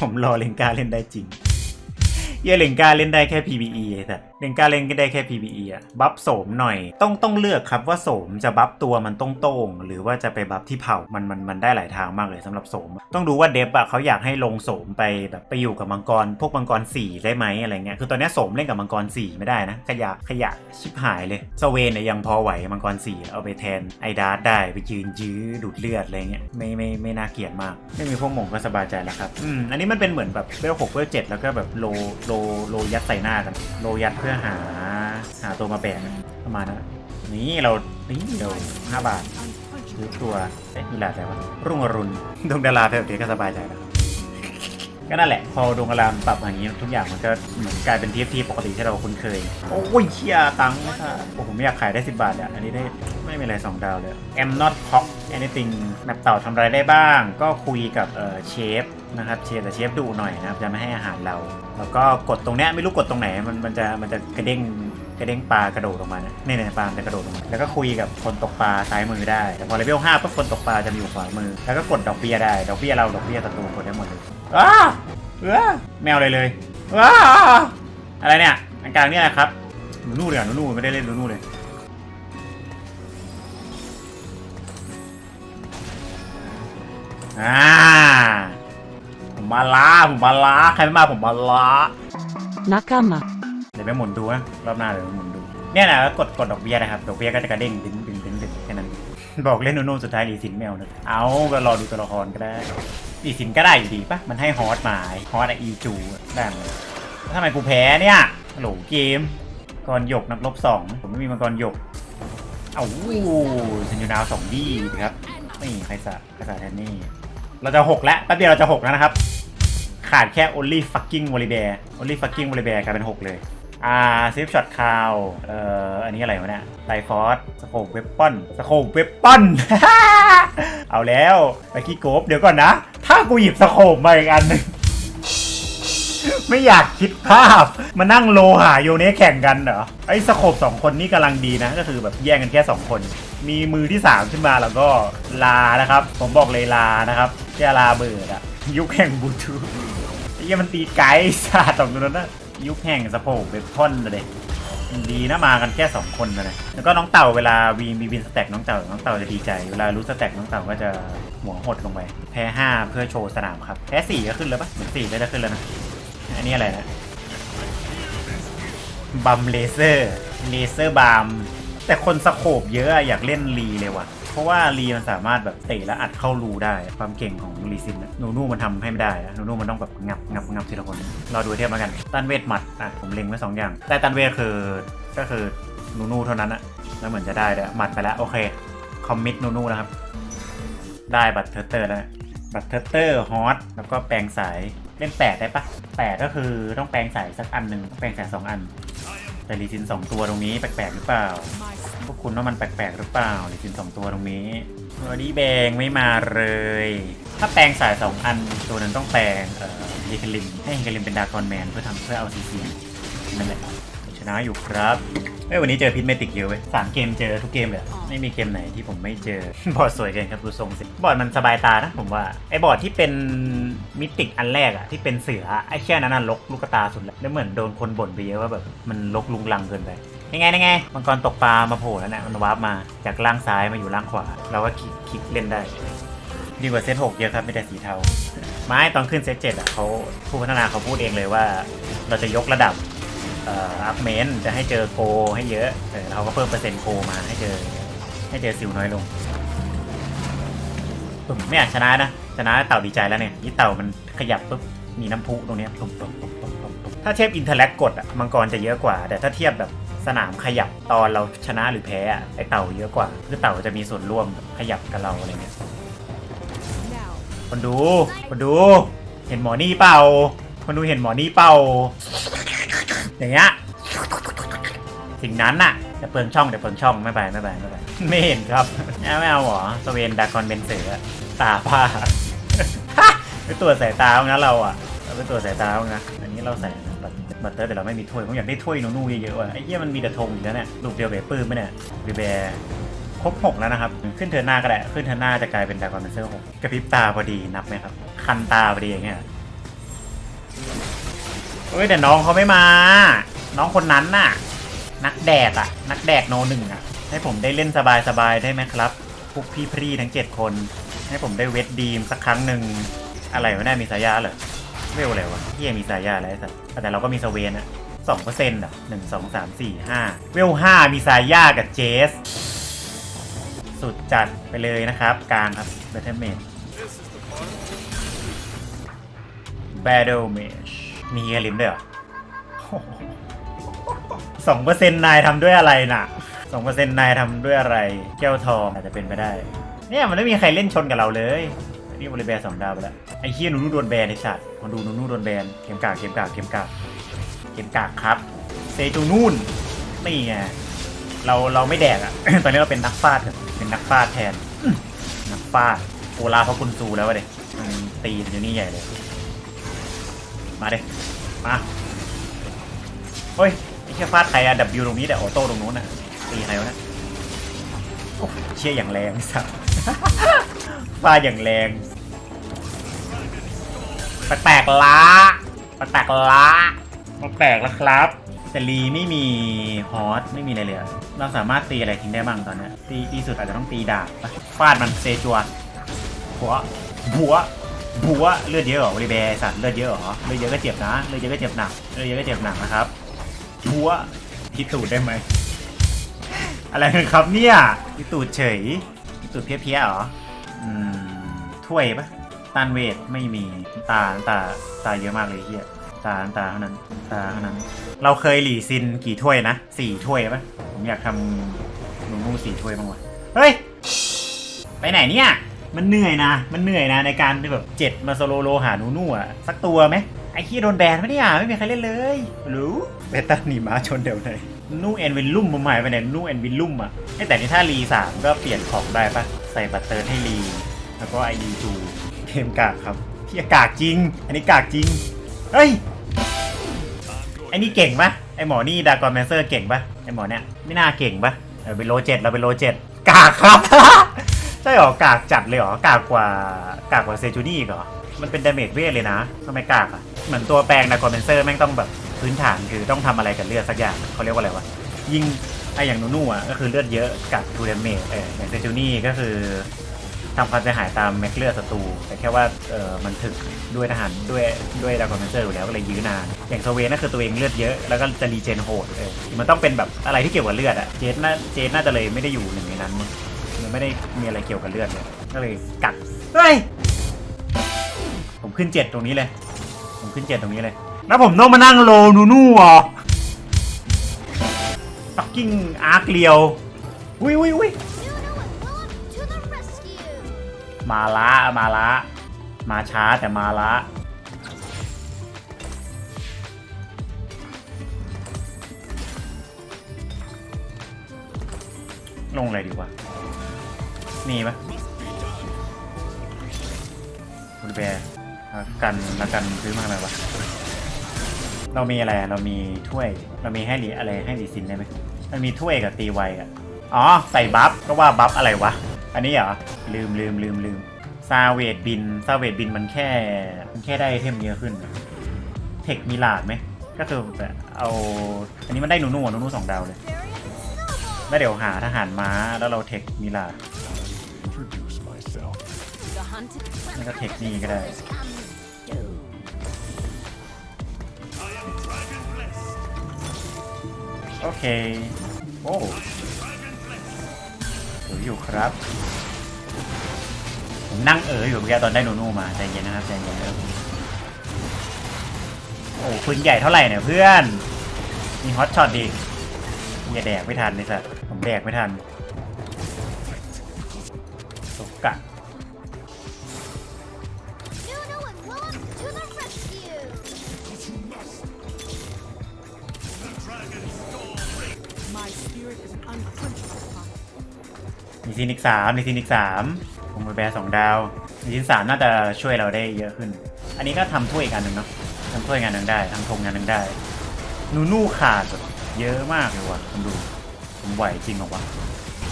ผมรอเลงกาเล่นได้จริงเหี้ยเลงกาเล่นได้แค่ PVE ไอ้สัสเลงกาเล่นก็ได้แค่ PVE อะบัฟโสมหน่อย ต้องต้องเลือกครับว่าโสมจะบัฟตัวมันต้องโต้งหรือว่าจะไปบัฟที่เผามันมันมันได้หลายทางมากเลยสำหรับโสม ต้องดูว่าเดฟอะเขาอยากให้ลงโสมไปแบบไปอยู่กับมังกร พวกมังกรสี่ได้ไหมอะไรเงี้ยคือตอนนี้โสมเล่นกับมังกรสี่ไม่ได้นะ ขยะขยะชิบหายเลยสเวนเนี่ยยังพอไหวมังกรสี่เอาไปแทนไอดาร์ได้ไปยืนยื้อดูดเลือดอะไรเงี้ยไม่ไม่ไม่น่าเกลียดมาก ไม่มีพวกหมงก็สบายใจแล้วครับอืมอันนี้มันเป็นเหมือนแบบเวลหกเวลเจ็ดแล้วก็แบบโลโลโลยัดใส่หน้ากันโลยัดพื่อหาหาตัวมาแบกนะประมาณนั้นนี่เรานี่เราห้าบาทซื้อตัวเอ๊ะมีลาแต่ว่ารุ่งอรุณดวงดาราแบบนี้ก็สบายใจแล้ว ก็นั่นแหละ พอดวงอารามปรับอย่างนี้ทุกอย่างมันก็เหมือนกลายเป็นทีฟทีปกติที่เราคุ้นเคย โอ้ยเชียตังค์นะค่ะโอ้ผมไม่อยากขายได้ 10 บาทอะอันนี้ได้ไม่มีอะไร2ดาวเลย am not cock anything แบบเต่าทำอะไรได้บ้าง ก็คุยกับเอ่อเชฟนะครับเชฟแต่เชฟดุหน่อยนะครับจะไม่ให้อาหารเรา แล้วก็กดตรงเนี้ยไม่รู้กดตรงไหนมันมันจะมันจะกระเด้งกระเด้งปลากระโดดลงมานะเนี่เนี่ยปลาจะกระโดดลงมาแล้วก็คุยกับคนตกปลาซ้ายมือได้ แต่พอเลเวล5ปุ๊บคนตกปลาจะมีอยู่ขวามือ แล้วก็กดดอกเบี้ยได้ ดอกเบี้ยเรา ดอกเบี้ยศัตรูกดได้หมดเลย อ้าเออแมวเลยเลยว้าอะไรเนี่ยอันกลางเนี่ยครับหนูนู่เลยอะหนูนู่ไม่ได้เล่นหนูนู่เลยอ่าผมมาล้าผมมาล้าใครไม่มาผมมาล้า仲間เดี๋ยวไปหมุนดูนะรอบหน้าเดี๋ยวไปหมุนดู เนี่ยนะกดกดดอกเบี้ยนะครับ ดอกเบี้ยก็จะกระเด้งดึง บอกเล่นหนูนู่สุดท้ายรีสินแมวนะเอาก็รอดูตัวละครก็ได้รีสินก็ได้อยู่ดีปะมันให้ฮอตมาฮอตไออีจูได้เลยแล้วทำไมกูแพ้เนี่ยฮัลโหลเกมกรหยกนักรบสองผมไม่มีมังกรหยกเอาฉันอยู่ดาวสองดีครับนี่ใครสะใครสะแทนนี่ เราจะหกแล้วแป๊บเดียวเราจะหกแล้วนะครับ ขาดแค่ only fucking w o l l y bear only fucking w o l l y bear กลายเป็นหกเลย อ่าซิฟช็อตคาวเอ่ออันนี้อะไรวะเนี่ยไตฟอสสโคปเวปปอนสโคปเวปปอน เอาแล้วไปกี้โกบเดี๋ยวก่อนนะ ถ้ากูหยิบสโคปมาอีกอันหนึงไม่อยากคิดภาพ มานั่งโลหะโยเนแข่งกันเหรอ ไอ้สโคปสองคนนี่กำลังดีนะ ก็คือแบบแย่งกันแค่ 2 คน มีมือที่ 3 ขึ้นมาแล้วก็ลานะครับ ผมบอกเลยลานะครับแค่ลาเบิดอะยุคแห่งบูทูไอ้เหี้ยมันตีไกด์ซาตรงนั้นนะ ยุคแห่งสะโคปเบปพอนเลยดีนะมากันแค่2คนนะแล้วก็น้องเต่าเวลาวีมีวินสแต็กน้องเต่า น้องเต่าจะดีใจ เวลารู้สแต็กน้องเต่าก็จะหัวหดลงไป แพ้5เพื่อโชว์สนามครับ แพ้4ก็ขึ้นแล้วปะเหมือน4ก็จะขึ้นแล้วนะ อันนี้อะไรนะบัมเลเซอร์ เลเซอร์บัมแต่คนสโคบเยอะอะอยากเล่นรีเลยว่ะ เพราะว่ารีมันสามารถแบบเตะแล้วอัดเข้ารูได้ ความเก่งของรีซินนะนูนู่มันทำให้ไม่ได้นะนูนู่มันต้องแบบงับงับงับทีละคนรอดูเทียบแล้วกันตันเวทหมัดอะผมเล็งไว้สองอย่าง แต่ตันเวทคือก็คือนูนู่เท่านั้นอะแล้วเหมือนจะได้เลยหมัดไปแล้วโอเคคอมมิตนูนู่นะครับ ได้บัตเทอร์เตอร์แล้วนะบัตเทอร์เตอร์ฮอตแล้วก็แปลงสายเล่นแปดได้ปะแปดก็คือต้องแปลงสายสักอันหนึ่งต้องแปลงสายสองอัน แต่ลีซินสองตัวตรงนี้แปลกๆหรือเปล่า พวกคุณว่ามันแปลกๆหรือเปล่าลีซินสองตัวตรงนี้ตัวนี้แบงไม่มาเลย ถ้าแปลงสายสองอันตัวนั้นต้องแปลงเอ่อเฮคลินให้เฮคลินเป็นดากอนแมนเพื่อทำเพื่อเอาซีซีนั่นแหละชนะอยู่ครับ อ้ยวันนี้เจอพิษเมติกเยอะเว้ยสามเกมเจอทุกเกมเลยอะไม่มีเกมไหนที่ผมไม่เจอ บอร์ดสวยเกินครับดูทรงสิบอร์ดมันสบายตานะผมว่า ไอ้บอร์ดที่เป็นมิติกอันแรกอะที่เป็นเสือไอ้แค่นั้นน่ะลกลูกตาสุดแล้วแล้วเหมือนโดนคนบ่นไปเยอะว่าแบบมันลกลุงลังเกินไปยังไงยังไงมังกรตกปลามาโผล่แล้วเนี่ยมันวาร์ปมาจากล่างซ้ายมาอยู่ล่างขวาเราก็คลิกคลิกเล่นได้ ดีกว่าเซตหกเยอะครับไม่แต่สีเทาไม้ตอนขึ้นเซตเจ็ดอะเขาผู้พัฒนาเขาพูดเองเลยว่า เราจะยกระดับเอัพเมนจะให้เจอโกให้เยอะเออเราก็เพิ่มเปอร์เซ็นต์โกมาให้เจอ ให้เจอซิลน้อยลงผมไม่อยากชนะนะ ชนะเต่าดีใจแล้วเนี่ยนี่เต่ามันขยับปุ๊บมีน้ำพุตรงเนี้ยปุ๊บปุ๊บปุ๊บปุ๊บถ้าเทียบอินเทอร์แลกกดอะมังกรจะเยอะกว่า แต่ถ้าเทียบแบบสนามขยับตอนเราชนะหรือแพ้อะไอเต่าเยอะกว่าคือเต่าจะมีส่วนร่วมขยับกับเราอะไรเงี้ยคนดูคนดู เห็นหมอนี่เปล่าคนดูเห็นหมอนี่เปล่า อย่างเงี้ยสิ่งนั้นน่ะจะเปิงช่องเดี๋ยวเปิงช่องไม่ไปไม่ไปไม่ไปไม่เห็นครับไม่เอาหรอสเวนดากอนเบนเสือตาผ้าไปตรวจสายตาเองั้นเราอะเราไปตรวจสายตาเองั้นอันนี้เราใส่บัตรเตอร์แต่เราไม่มีถ้วยผมอยากได้ถ้วยนูๆเยอะๆว่ะไอ้เหี้ยมันมีแต่ธงอยู่แล้วเนี่ยลูกเดียวเบปื้มไหมเนี่ยเบแบร์ครบหกแล้วนะครับ ขึ้นเทิร์นหน้าก็ได้ ขึ้นเทิร์นหน้าจะกลายเป็นดากอนเบนเซอร์หกกระพริบตาพอดีนับไหมครับ คันตาพอดีอย่างเงี้ย เฮ้ยแต่น้องเขาไม่มา น้องคนนั้นน่ะ นักแดกอะนักแดกโนหนึ่งอะให้ผมได้เล่นสบายๆได้ไหมครับ พวกพี่พรีทั้งเจ็ดคน ให้ผมได้เวทดีมสักครั้งหนึ่งอะไรวะเนี่ยมีสายาเหรอเวลอะไรวะเฮียมีสายาอะไรสักแต่เราก็มีสเวนอะสองเปอร์เซ็นต์อะหนึ่งสองสามสี่ห้าเวลห้ามีสายากับเจส สุดจัดไปเลยนะครับกลางครับเบทเทอร์เมน Battle Mage มี มีเฮลิมด้วยเหรอสองเปอร์เซ็นต์นายทำด้วยอะไรน่ะสองเปอร์เซ็นต์นายทำด้วยอะไร แก้วทองอาจจะเป็นไปได้ เนี่ยมันไม่มีใครเล่นชนกับเราเลย นี่บริแบร์สองดาวไปแล้วไอ้เฮียหนูนูโดนแบนไอ้สัตว์มาดูหนูนูโดนแบนเกมกากเกมกากเกมกากเกมกากครับเซจูนู่นนี่ไงเราเราไม่แดกอะตอนนี้เราเป็นนักฟาดเถอะเป็นนักฟาดแทนนักฟาดโอลาเพราะคุณซูแล้ววะเด็มันตีอยู่นี่ใหญ่เลย มาเด็มาเฮ้ยไอ้แค่ฟาดใครอะดับบิวตรงนี้แต่ออโต้ตรงนู้นอะตีใครวะเนะโอ้เชี่ยอย่างแรงสัสฟาดอย่างแรงแปลกๆละแปลกๆละแปลกแล้วครับแต่ลีไม่มีฮอสไม่มีอะไรเลยอะเราสามารถตีอะไรทิ้งได้บ้างตอนเนี้ยตีตีสุดอาจจะต้องตีดาบปะฟาดมันเซจัวหัวบัว บัวเลือดเยอะเหรอวอลิเบร์สัตว์เลือดเยอะเหรอเลือดเยอะก็เจ็บนะเลือดเยอะก็เจ็บหนักเลือดเยอะก็เจ็บหนักนะครับบัวพิสูจน์ได้ไหมอะไรกันครับเนี่ยพิสูจน์เฉยพิสูจน์เพี้ยๆเหรออืมถ้วยปะตานเวทไม่มีตาตาตาเยอะมากเลยเฮียตาตาเท่านั้นตาเท่านั้น เราเคยหลีซินกี่ถ้วยนะสี่ถ้วยปะผมอยากทำหนูนูสี่ถ้วยบ้างวะเฮ้ยไปไหนเนี่ย มันเหนื่อยนะ มันเหนื่อยนะในการแบบเจ็ดมาโซโลโลหานูนูอะสักตัวไหมไอ้ขี้โดนแบนไม่ได้อะไม่มีใครเล่นเลยรู้เบต้าหนีมาชนเดี๋ยวเลยนูแอนวิลลุ่มมาใหม่ไปไหนนู่แอนวิลลุ่มอะแต่นี่ถ้ารีสามก็เปลี่ยนของได้ปะใส่บัตเตอร์ให้รีแล้วก็ไอดีจูเกมกากครับที่กากจริง อันนี้กากจริงเฮ้ยไอ้นี่เก่งปะไอหมอนี่ดากอนแมนเซอร์เก่งปะไอหมอเนี่ยไม่น่าเก่งปะเออเป็นโลเจ็ดเราเป็นโลเจ็ดกากครับ ใช่หรอกากจัดเลยหรอกากกว่ากากกว่าเซจูนี่อีกเหรอ มันเป็นดาเมจเวทเลยนะทำไมกากอะ เหมือนตัวแปลงดากอนแมนเซอร์แม่งต้องแบบพื้นฐานคือต้องทำอะไรกับเลือดสักอย่างเขาเรียกว่าอะไรวะ ยิงไออย่างนูนูอะก็คือเลือดเยอะกับทูเดเมจเอออย่างเซจูนี่ก็คือทำความเสียหายตามแม็กเลือดศัตรูแต่แค่ว่าเออมันถึกด้วยทหารด้วยด้วยดากอนแมนเซอร์อยู่แล้วก็เลยยื้อนาน อย่างโซเวนนั่นคือตัวเองเลือดเยอะแล้วก็จะรีเจนโหดเออมันต้องเป็นแบบอะไรที่เกี่ยวกับเลือดอะเจสน่าเจสน่าจะเลยไม่ได้อยู่หนึ่งในนั้น มั้งมันไม่ได้มีอะไรเกี่ยวกับเลือดเลยก็เลยกัดเฮ้ยผมขึ้นเจ็ดตรงนี้เลย ผมขึ้นเจ็ดตรงนี้เลย แล้วผมต้องมานั่งโลนูนูเหรอปักกิ้งอาร์คเลียวอุ้ยอุ้ยอุ้ย Juno and Willem to the rescue! มาละมาละ มาช้าแต่มาละลงอะไรดีวะ นี่ปะคุณแบร์อะกันละกันซื้อมาอะไรวะเรามีอะไรเรามีถ้วยเรามีให้หลีอะไรให้หลีซินได้ไหมมันมีถ้วยกับตีไวอะอ๋อใส่บัฟก็ว่าบัฟอะไรวะ อันนี้เหรอลืมลืมลืมลืมซาเวดบินซาเวดบินมันแค่มันแค่ได้เทมเยอะขึ้น เทคมีลาดไหมก็คือแบบเอาอันนี้มันได้หนูนูอะหนูนูสองดาวเลยแล้วเดี๋ยวหาทหารม้าแล้วเราเทคมีลาด แล้วก็เทคนี่ก็ได้โอเค โอ้สวยอยู่ครับ ผมนั่งเอออยู่เมื่อกี้ตอนได้นูนูมาใจเย็นนะครับใจเย็นนะโอ้ปืนใหญ่เท่าไหร่เนี่ยเพื่อน มีฮอตช็อตอีกอย่าแดกไม่ทันเลยสัตว์ผมแดกไม่ทัน ซีนิกสามมีซีนิกสามผมไปแบร์สองดาวมีซีนิกสามน่าจะช่วยเราได้เยอะขึ้น อันนี้ก็ทำถ้วยอีกอันหนึ่งเนาะทำถ้วยงานหนึ่งได้ทำธงงานหนึ่งได้ นูนูขาดเยอะมากเลยว่ะผมดู ผมไหวจริงหรอวะ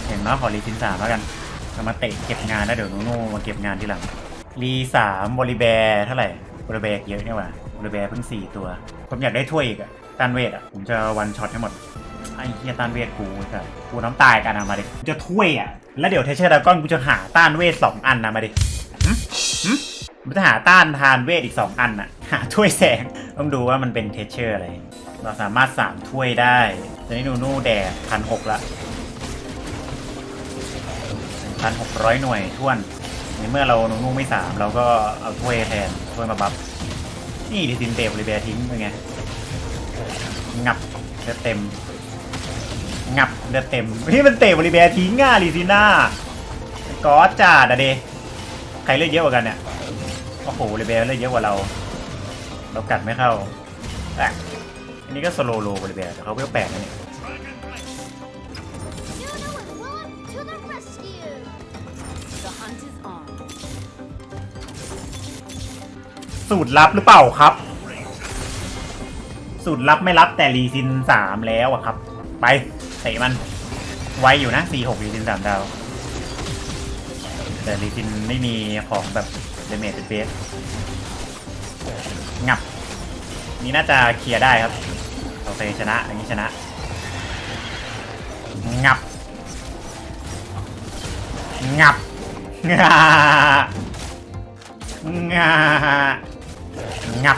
อย่างน้อยขอรีซินสามแล้วกันเรามาเตะเก็บงานแล้วเดี๋ยวนูนูมาเก็บงานทีหลัง รีสามบริแบร์เท่าไหร่บริเบกเยอะเนี่ยว่ะบริเบกเพิ่งสี่ตัว ผมอยากได้ถ้วยอีกอะตันเวทอะผมจะวันช็อตให้หมด ไอ้เฮียต้านเวทกูแต่กูน้ำตายกันนะมาดิกูจะถ้วยอะ แล้วเดี๋ยวเทเชอร์ดากอนกูจะหาต้านเวทสองอันนะมาดิหึหึกูจะหาต้านทานเวทอีกสองอันน่ะ หาถ้วยแสง ต้องดูว่ามันเป็นเทเชอร์อะไร เราสามารถสามถ้วยได้ตอนนี้นูนูแดกพันหกละพันหกร้อยหน่วยท้วนในเมื่อเรานูนูไม่สามเราก็เอาถ้วยแทนถ้วยมาบัฟนี่ดิซินเตบริเบียทิ้งเป็นไงงับเต็ม งับเลือดเต็มพี่มันเตะบริเบียทิ้งง่าลีซีน่าก็จ่าดอะเดใครเลือดเยอะกว่ากันเนี่ยโอ้โหบริเบียเลือดเยอะกว่าเรา เรากัดไม่เข้าอะอันนี้ก็สโลโลบริเบียแต่เขาเพิ่งแปลกนะเนี่ยสูตรลับหรือเปล่าครับ สูตรลับไม่รับแต่รีซินสามแล้วอะครับ ไป เตะมัน ไวอยู่นะสี่หกรีซินสามดาว แต่รีซินไม่มีของแบบเดเมจเป็นเบสงับ นี่น่าจะเคลียร์ได้ครับ โอเคชนะอันนี้ชนะ งับ งับงางางับ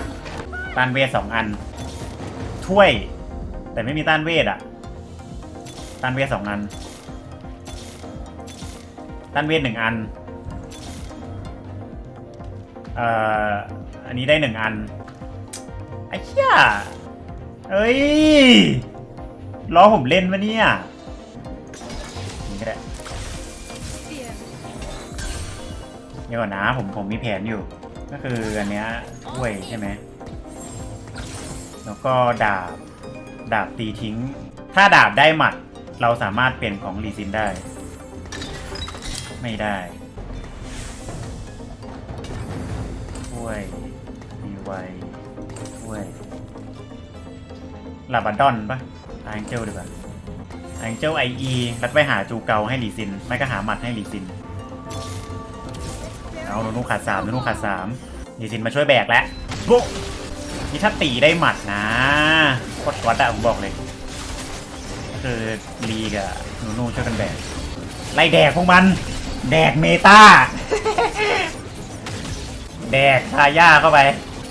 ต้านเวทสองอัน ถ้วย แต่ไม่มีต้านเวทอะ ต้านเวทสองอันต้านเวทหนึ่งอัน เอ่อ อันนี้ได้หนึ่งอัน ไอ้เหี้ยเอ้ย ล้อผมเล่นวะเนี่ยนี่ก็ได้เดี๋ยวก่อนนะผมผมมีแผนอยู่ ก็คืออันเนี้ยถ้วยใช่ไหม แล้วก็ดาบ ดาบตีทิ้ง ถ้าดาบได้หมัด เราสามารถเปลี่ยนของรีซินได้ ไม่ได้ถ้วยมีไวถ้วยลาบาดอนปะองเจลดีกว่าองเจลไอเอแล้วไปหาจูเกาให้รีซิน ไม่ก็หาหมัดให้รีซิน เอาหนูขาดสามหนูขาดสามดีซินมาช่วยแบกแล้วปุ๊บนี่ถ้าตีได้หมัดนะโคตรก๊อตอะผมบอกเลย คือลีกับหนูนูช่วยกันแบกไล่แดกพวกมัน แดกเมตา แดกทาย่าเข้าไป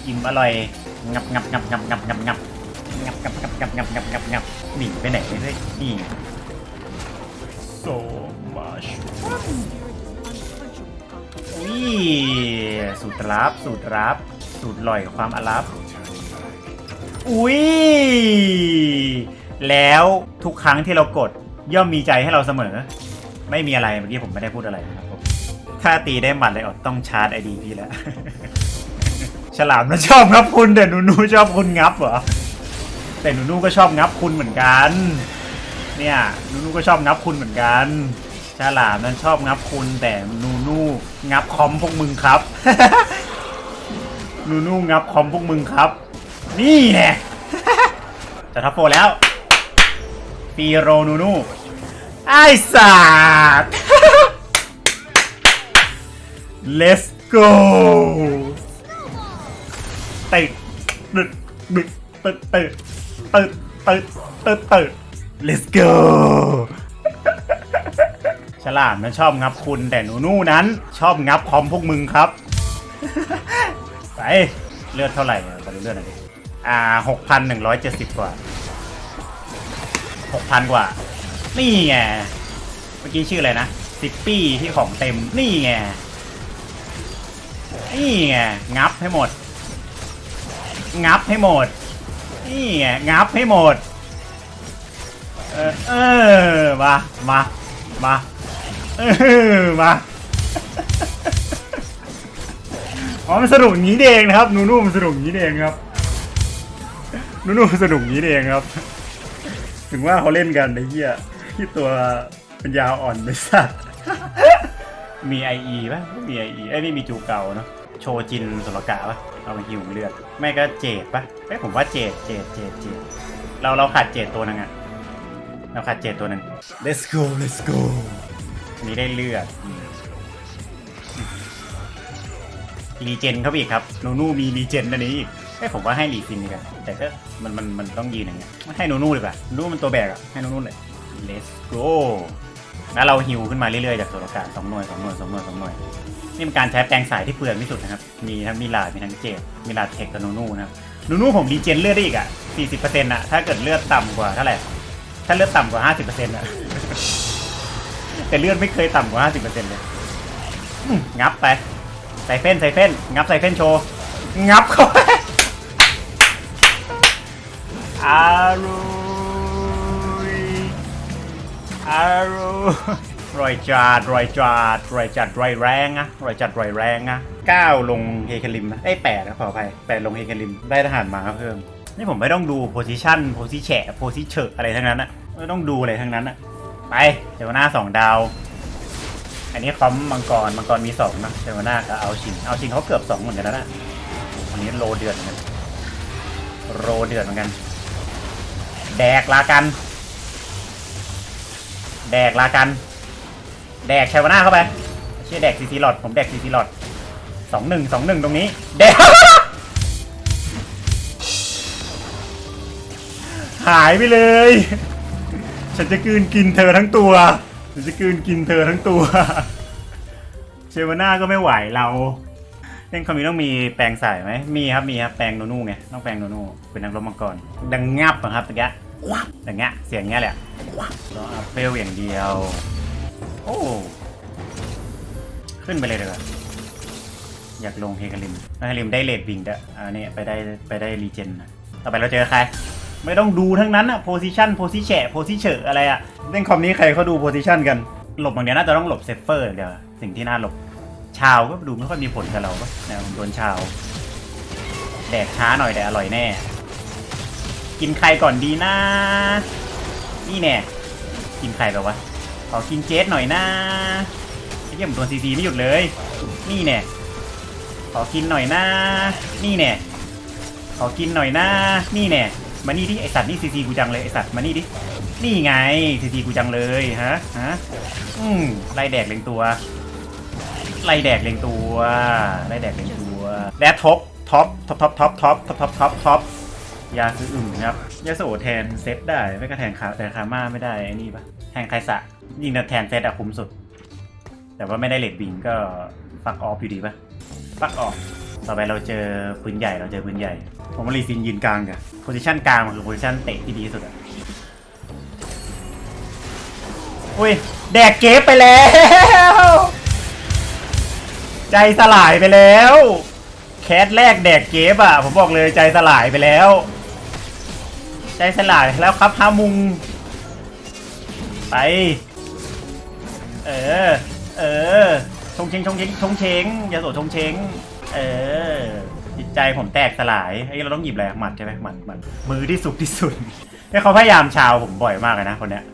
อิ่มอร่อย งับงับงับงับงับงับงับงับงับงับงับงับงับงับงับหนีไปไหนเลยเฮ้ยนี่ so much spirit is unquenchable. อุ้ยสูตรลับสูตรลับ สูตรลอยความอลับ อุ้ย แล้วทุกครั้งที่เรากดย่อมมีใจให้เราเสมอ ไม่มีอะไรเมื่อกี้ผมไม่ได้พูดอะไรนะครับผมถ้าตีได้หมัดเลยอดต้องชาร์จไอดีพี่แล้ว ฉลามมันชอบงับคุณแต่หนูนูชอบคุณงับเหรอแต่หนูนูก็ชอบงับคุณเหมือนกัน เนี่ยหนูนูก็ชอบงับคุณเหมือนกันฉลามนั้นชอบงับคุณแต่นูนูงับคอมพวกมึงครับ นูนูงับคอมพวกมึงครับ นี่แน่จะทับโฟแล้ว ฟีโรนูนูไอ้สัตว์ let's go ติดตึดบิดตึดตึดตึดตึดตึดตึด let's go ฉลาดมันชอบงับคุณแต่หนูนูนั้น ชอบงับคอมพวกมึงครับ ไป เลือดเท่าไหร่มาดูเลือดหน่อยดิอ่าหกพันหนึ่งร้อยเจ็ดสิบกว่า หกพันกว่า นี่ไง เมื่อกี้ชื่ออะไรนะซิปปี้ที่ของเต็ม นี่ไง นี่ไง งับให้หมด งับให้หมด นี่ไง งับให้หมด เออ เออ มา มา มา เออ มาอ๋อมันสนุกอย่างนี้เองนะครับ นูนูมันสนุกอย่างนี้เองครับ นูนูมันสนุกอย่างนี้เองครับ ถึงว่าเขาเล่นกันไอ้เหี้ยที่ตัวเป็นยาวอ่อนไม่สัตว์ มีไอเอป่ะไม่มีไอเอไอ้ยนี่มีจูเก่าเนาะโชจินสุรกะป่ะเอามาหิวเลือดไม่ก็เจดป่ะเอ้ยผมว่าเจดเจดเจดเจดเราเราขาดเจดตัวหนึงอะเราขาดเจดตัวหนึ่ง let's go let's go อันนี้ได้เลือดอืมรีเจนเข้าไปอีกครับนูนูมีรีเจนอันนี้อีก ไอ้ผมว่าให้รีซินดีกว่าแต่ก็มันมันมันต้องยืนอย่างเงี้ยให้นูนูดีกว่านูนูมันตัวแบกอะให้นูนูเลย let's go แล้วเราฮิวขึ้นมาเรื่อยๆจากโซลกาสองหน่วยสองหน่วยสองหน่วยสองหน่วยนี่เป็นการใช้แปลงสายที่เปลืองที่สุดนะครับ มีทั้งมิลาดมีทั้งเจดมิลาดเทคกับนูนูนะครับนูนูผมรีเจนเลือดได้อีกอะ40%อะถ้าเกิดเลือดต่ำกว่าเท่าไหร่ถ้าเลือดต่ำกว่า50%อะแต่เลือดไม่เคยต่ำกว่า50%เลยอืมงับไปใส่เฟ้นใส่เฟ้นงับใส่เฟ้นโชว์งับเข้าไป อารุยอรุยรอยจัดรอยจัดรอยจัดรอยแรงอะรอยจัดรอยแรงอะก้าลงเฮคลิมนะไอ้แปดนะขออภัยแปดลงเฮคลิมได้ทหารมาเพิ่มนี่ผมไม่ต้องดูโพซิชันโพซิแฉะโพซิเชออะไรทั้งนั้นอะไม่ต้องดูอะไรทั้งนั้นอะไปเดี๋ยวหน้าสองดาว อันนี้คอมมังกรมังกรมีสองนะเซวาน่ากับเอาชินเอาชินเขาเกือบสองเหมือนกันแล้วนะอันนี้โลเดือดเหมือนกันโรเดือดเหมือนกัน แดกลากัน แดกลากัน แดกเซวนาเข้าไปเชื่อแดกซีซีหลอดผมแดกซีซีหลอดสองหนึ่งสองหนึ่งตรงนี้ แดก หายไปเลย ฉันจะกืนกินเธอทั้งตัว ฉันจะกืนกินเธอทั้งตัว เชวาน่าก็ไม่ไหวเราเล่นคอมมิต้องมีแปลงใส่ไหมมีครับมีครับแปลงโนนูไงต้องแปลงโนนูเป็นนักรบมังกรดังงับอะครับตะกี้ อย่างเงี้ยเสียงเงี้ยแหละวับแอัพเฟลอย่างเดียว โอ้ขึ้นไปเลยเถอะอยากลงเฮกาลิมเฮกาลิมได้เลดวิงเด้ออันนี้ไปได้ไปได้รีเจนนะต่อไปเราเจอใคร ไม่ต้องดูทั้งนั้นอะโพซิชันโพซิแฉะโพซิเชออะไรอะเล่นคอมนี้ใครเขาดูโพซิชันกัน หลบบางเดียวน่าจะต้องหลบเซฟเฟอร์เดียวสิ่งที่น่าหลบ ชาวก็ดูไม่ค่อยมีผลกับเราปะแนวโดนชาว แดกช้าหน่อยแต่อร่อยแน่ กินใครก่อนดีนะ นี่แน่ กินใครแบบวะ ขอกินเจสหน่อยนะไอ้เหี้ยผมโดนซีซีไม่หยุดเลย นี่แน่ ขอกินหน่อยนะ นี่แน่ ขอกินหน่อยนะ นี่แน่ มานี่ดิไอสัตว์นี่ซีซีกูจังเลยไอสัตว์มานี่ดิ นี่ไงซีซีกูจังเลยฮะ ฮะ อืมไล่แดกเล็งตัว ไล่แดกเล็งตัว ไล่แดกเล็งตัวแดดท็ท็อปท็อปท็อปท็อปท็อปท็อปท็อปท็อปท็อป ยาซื้ออึ่งครับยาโสแทนเซตได้ ไม่ก็แทนคาแต่คาม่าไม่ได้ไอ้นี่ปะแทนไคสะยิงแต่แทนเซตอะคุ้มสุด แต่ว่าไม่ได้เลดวิงก็ฟักออฟอยู่ดีปะฟักออฟต่อไปเราเจอปืนใหญ่เราเจอปืนใหญ่ ผมว่ารีซินยืนกลางกันโพซิชันกลางมันคือโพซิชันเตะที่ดีที่สุดอะอุ้ยแดกเก็บไปแล้ว ใจสลายไปแล้ว แคสแรกแดกเก็บอะ ผมบอกเลยใจสลายไปแล้ว ใจสลายแล้วครับฮามุง ไป เออ เออ ชงเชงชงเชงชงเชงอย่าโสดชงเชงเออ จิตใจผมแตกสลายไอ้เราต้องหยิบอะไรหมัดใช่ไหมหมัดหมัดมือที่สุดที่สุดเนี่ยเขาพยายามชาวผมบ่อยมากเลยนะคนเนี้ย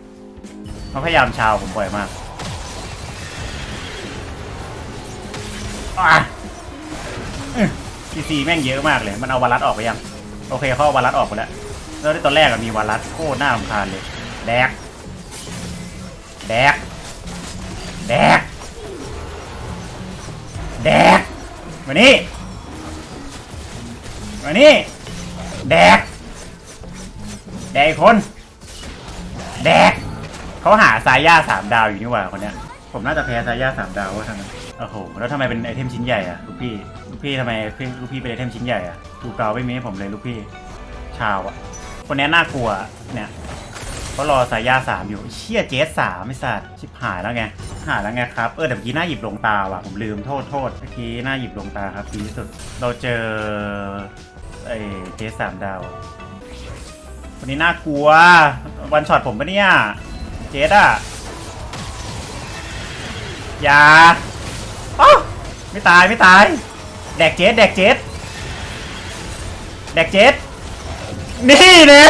เขาพยายามชาวผมบ่อยมากอะซีซีแม่งเยอะมากเลย มันเอาวารัสออกไปยัง โอเคเขาเอาวารัสออกไปแล้ว แล้วที่ตอนแรกอะมีวารัสโคตรน่ารำคาญเลยแดกแดกแดกแดกมานี่มานี่แดกแดกคน แดกเขาหาสายย่าสามดาวอยู่นี่หว่าคนเนี้ย ผมน่าจะแพ้สายย่าสามดาวว่าทางนั้นโอ้โหแล้วทำไมเป็นไอเทมชิ้นใหญ่อะลูกพี่ลูกพี่ทำไมลูกพี่เป็นไอเทมชิ้นใหญ่อะดูกเกาไม่มีให้ผมเลยลูกพี่ ชาวอะ คนนี้น่ากลัว เนี่ยเขารอสายยาสามอยู่เชี่ยเจสสามไม่สัตว์ชิบหายแล้วไงหายแล้วไงครับ เออแต่เมื่อกี้หน้าหยิบลงตาว่ะผมลืมโทษโทษเมื่อกี้หน้าหยิบลงตาครับดีที่สุด เราเจอไอ้เจสสามดาวคนนี้น่ากลัว วันช็อตผมปะเนี่ย เจสอะอย่าอ้าไม่ตายไม่ตาย แดกเจ็ดแดกเจ็ดแดกเจ็ด นี่เน่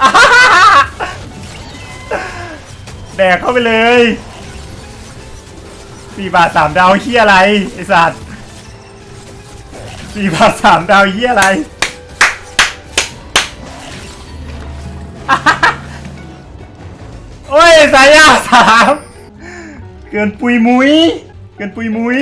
อ่าฮ่าฮ่าฮ่าแดกเข้าไปเลยสี่บาทสามดาวเฮียอะไรไอสัตว์สี่บาทสามดาวเฮียอะไรอ่าฮ่าฮ่าโอ้ยสายยาสามเกินปุยมุยเกินปุยมุย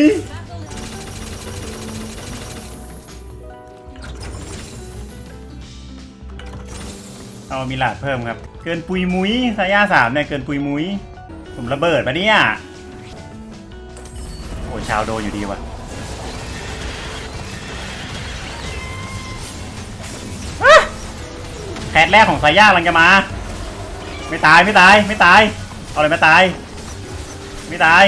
เอามีหลาดเพิ่มครับ เกินปุยมุยสายาสามเนี่ยเกินปุยมุยผมระเบิดปะเนี่ย โอ้ชาวโดนอยู่ดีว่ะแพทแรกของสายากลังจะมา ไม่ตายไม่ตายไม่ตาย เอาอะไรมาตาย ไม่ตาย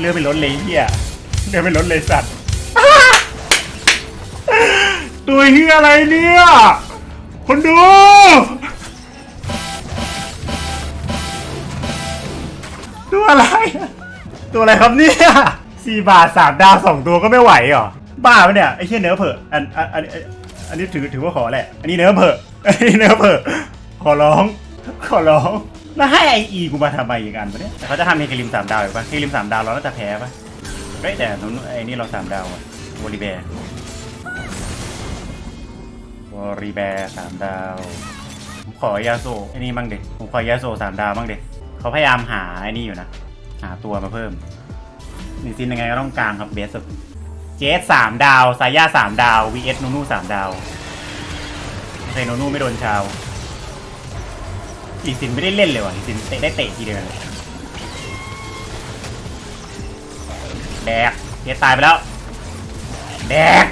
เรือเป็นรถเลยเฮียเรือเป็นรถเลยสัตว์ ตัวเฮียอะไรเนี่ย คนดู ตัวอะไร ตัวอะไรครับเนี่ยสี่บาทสามดาวสองตัวก็ไม่ไหวเหรอ บ้าปะเนี่ย ไอ้เชี่ยเนื้อเผอะอันอันอันอันนี้ถือถือว่าขอแหละ อันนี้เนื้อเผอะอันนี้เนื้อเผอะขอร้อง ขอร้อง แล้วให้ไออีกูมาทำไมอีกอันปะเนี่ยแต่เขาจะทำเฮกิลิมสามดาวอีกปะเฮกิลิมสามดาวเราน่าจะแพ้ปะเฮ้ยแต่นู้นไอ้นี่เราสามดาวอะวอลีแบร์ วอลีแบร์สามดาวผมขอยาโซไอ้นี่บ้างเด็กผมขอยาโซสามดาวบ้างเด็กเขาพยายามหาไอ้นี่อยู่นะ หาตัวมาเพิ่มนึ่ซีนยังไงก็ต้องกลางครับเบสเจสสามดาวสายาสามดาว vs นูนูสามดาวใส่นูนูไม่โดนชาวอีสินไม่ได้เล่นเลยว่ะอีสินเตะได้เตะทีเดียวเลยแดกเจสตายไปแล้วแดก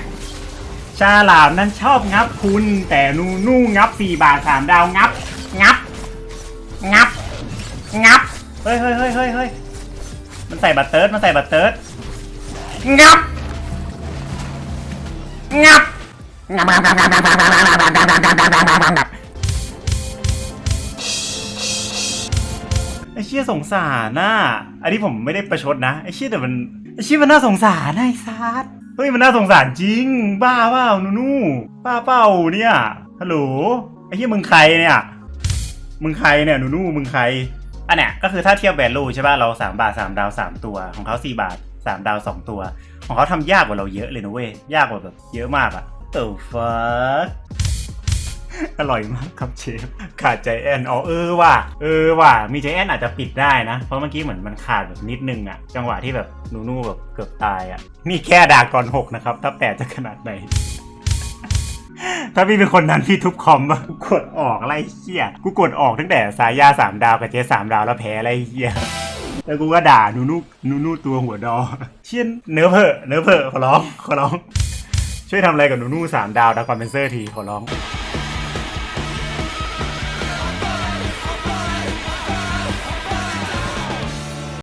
ชาลามนั้นชอบงับคุณ แต่นูนู่งับสี่บาทสามดาวงับ งับ งับ งับ เฮ้ยเฮ้ยเฮ้ยเฮ้ยเฮ้ยมันใส่บัตเติร์ดมันใส่บัตเติร์ดงับ งับ งับงับงับงับงับงับงับงับงับงับงับงับงับงับไอ้เชี่ยสงสารน่ะอันนี้ผมไม่ได้ประชดนะ ไอ้เชี่ยแต่มัน ไอ้เชี่ยมันน่าสงสารนะไอ้ซัด เฮ้ยมันน่าสงสารจริง บ้าเปล่านูนูบ้าเปล่าเนี่ยฮัลโหลไอ้ที่มึงใครเนี่ย มึงใครเนี่ยหนูนูมึงใครอันเนี้ยก็คือถ้าเทียบแวลูใช่ป่ะเรา 3 บาท 3 ดาว 3 ตัว ของเขา4 บาท 3 ดาว 2 ตัว ของเขาทำยากกว่าเราเยอะเลยนะเว้ยยากกว่าแบบเยอะมากอะเอ อร่อยมากครับเชฟ ขาดใจแอนอ๋อเออว่ะเออว่ะมีใจแอนอาจจะปิดได้นะ เพราะเมื่อกี้เหมือนมันขาดแบบนิดนึงอะจังหวะที่แบบนูนูแบบเกือบตายอะนี่แค่ดากอนหกนะครับ ถ้าแปดจะขนาดไหน ถ้าพี่เป็นคนนั้นพี่ทุบคอมปะกูกดออกไรเหี้ยกูกดออกตั้งแต่สายยาสามดาวกับเจสามดาวแล้วแพ้ไรเหี้ยแล้วกูก็ด่านูนูนูนูตัวหัวดอ เชี่ยเนื้อเพอเนื้อเพอขอร้องขอร้อง ช่วยทำอะไรกับนูนูสามดาวดาวคอนเปนเซอร์ทีขอร้อง